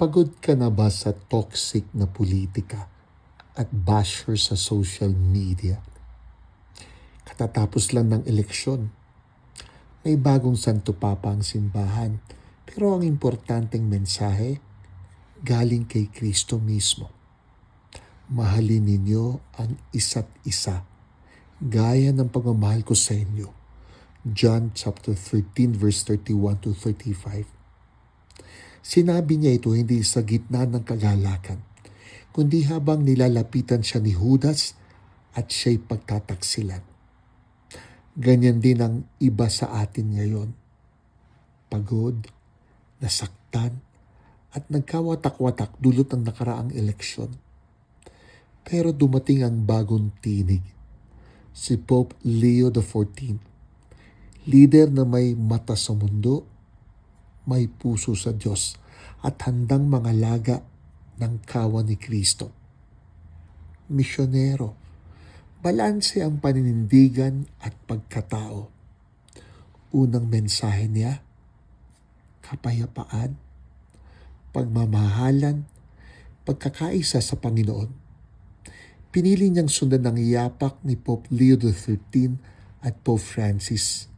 Pagod ka na ba sa toxic na politika at basher sa social media? Katatapos lang ng eleksyon. May bagong santo papa ang simbahan, pero ang importanteng mensahe galing kay Kristo mismo. Mahalin ninyo ang isa't isa, gaya ng pagmamahal ko sa inyo. John chapter 13 verse 31 to 35. Sinabi niya ito hindi sa gitna ng kagalakan, kundi habang nilalapitan siya ni Judas at siya'y pagtataksilan. Ganyan din ang iba sa atin ngayon. Pagod, nasaktan, at nagkawatak-watak dulot ng nakaraang eleksyon. Pero dumating ang bagong tinig. Si Pope Leo XIV, leader na may mata sa mundo, may puso sa Diyos at handang mangalaga ng kawan ni Kristo. Misyonero, balanse ang paninindigan at pagkatao. Unang mensahe niya, kapayapaan, pagmamahalan, pagkakaisa sa Panginoon. Pinili niyang sundan ang yapak ni Pope Leo XIII at Pope Francis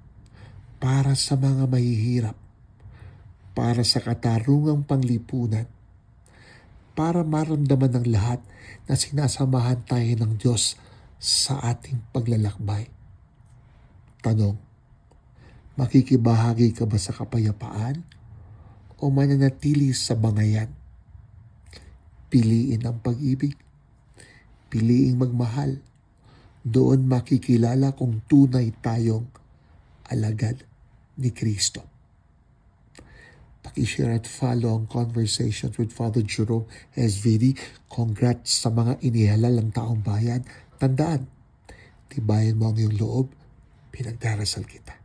para sa mga mahihirap, para sa katarungang panglipunan, para maramdaman ng lahat na sinasamahan tayo ng Diyos sa ating paglalakbay. Tanong, makikibahagi ka ba sa kapayapaan o mananatili sa bangayan? Piliin ang pag-ibig. Piliing magmahal. Doon makikilala kung tunay tayong alagad ni Kristo. Pakishare at follow ang conversation with Father Jerome SVD. Congrats sa mga inihalal ng taong bayan. Tandaan, tibayan mo ang iyong loob, pinagdarasal kita.